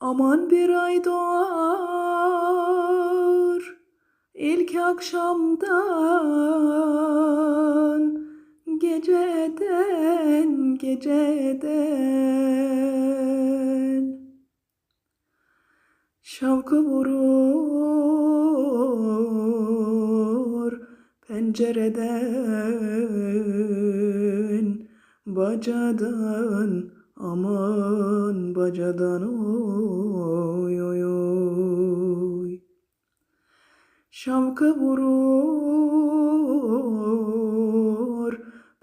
Aman bir ay doğar ilk akşamdan geceden geceden. Şavkı vurur pencereden bacadan aman bacadan oy şavkı vurur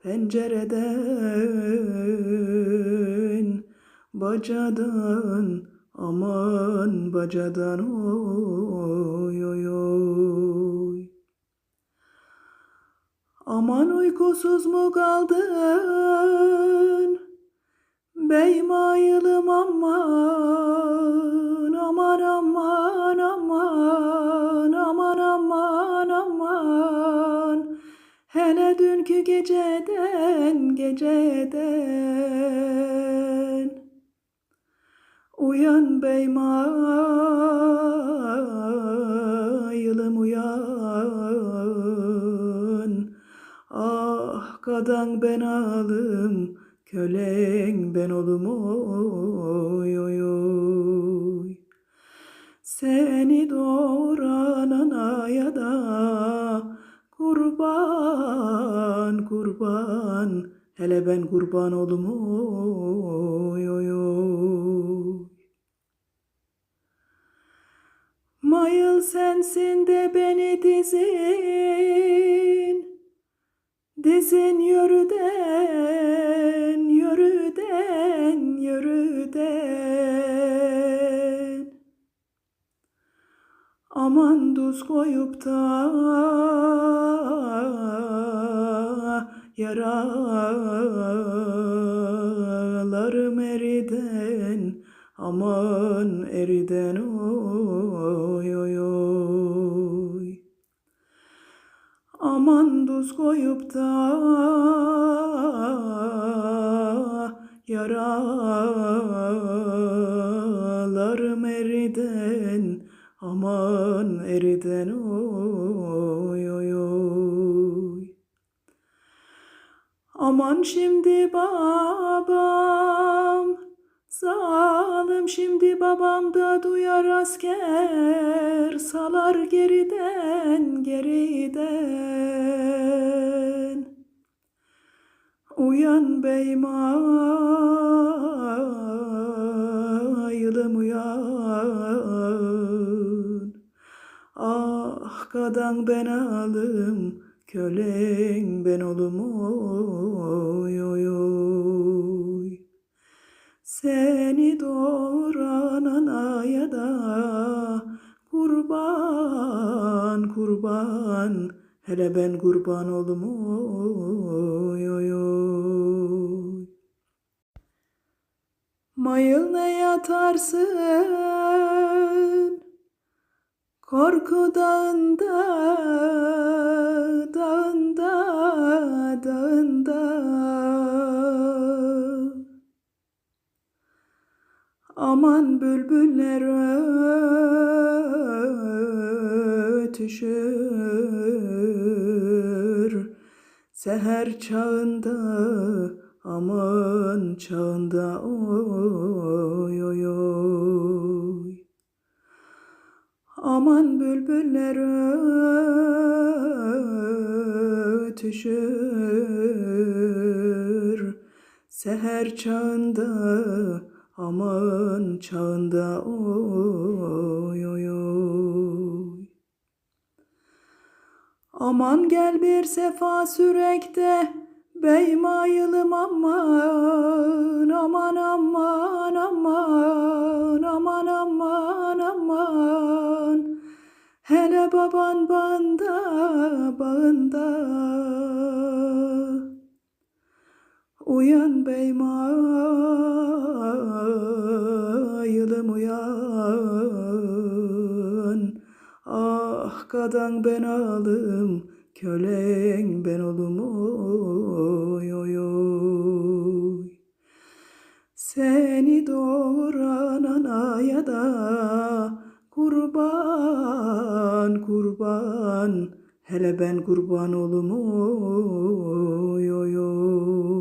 pencereden. Bacadan aman bacadan oy oy oy. Aman uykusuz mu kaldın? Beymayılım aman, aman aman Dünkü geceden, geceden. Uyan beymayılım uyan. Ah kadan ben alım, kölen ben olum oy oy oy. Seni doğuran anaya da kurban kurban hele ben kurban olum oy oy oy. Mayıl sensin de beni dizin Dizin yürüden, yürüden, yürüden. Aman tuz koyup da yaralarım eriden, aman eriden oy oy oy. Aman tuz koyup da yaralarım eriden aman eriden oy Aman şimdi babam Zalim şimdi babam da duyar asker salar geriden geriden. Uyan beymayılım uyan. Ah kadan ben alım kölen ben olum oy oy oy. Seni doğuran anaya da kurban kurban. Hele ben kurban olum oy oy oy. Mayıl ne yatarsın korku dağında dağında dağında Aman bülbüller ötüşür. Seher çağında aman çağında oy oy oy Aman bülbüller ötüşür Seher çağında aman çağında oy oy oy. Aman gel bir sefa sürekte beymayılım aman aman aman aman aman aman aman hele baban bağında bağında Uyan beymayılım uyan. Ah kadan ben alım kölen ben olum oy oy oy. Seni doğuran anaya da kurban kurban kurban hele ben kurban olum oy oy oy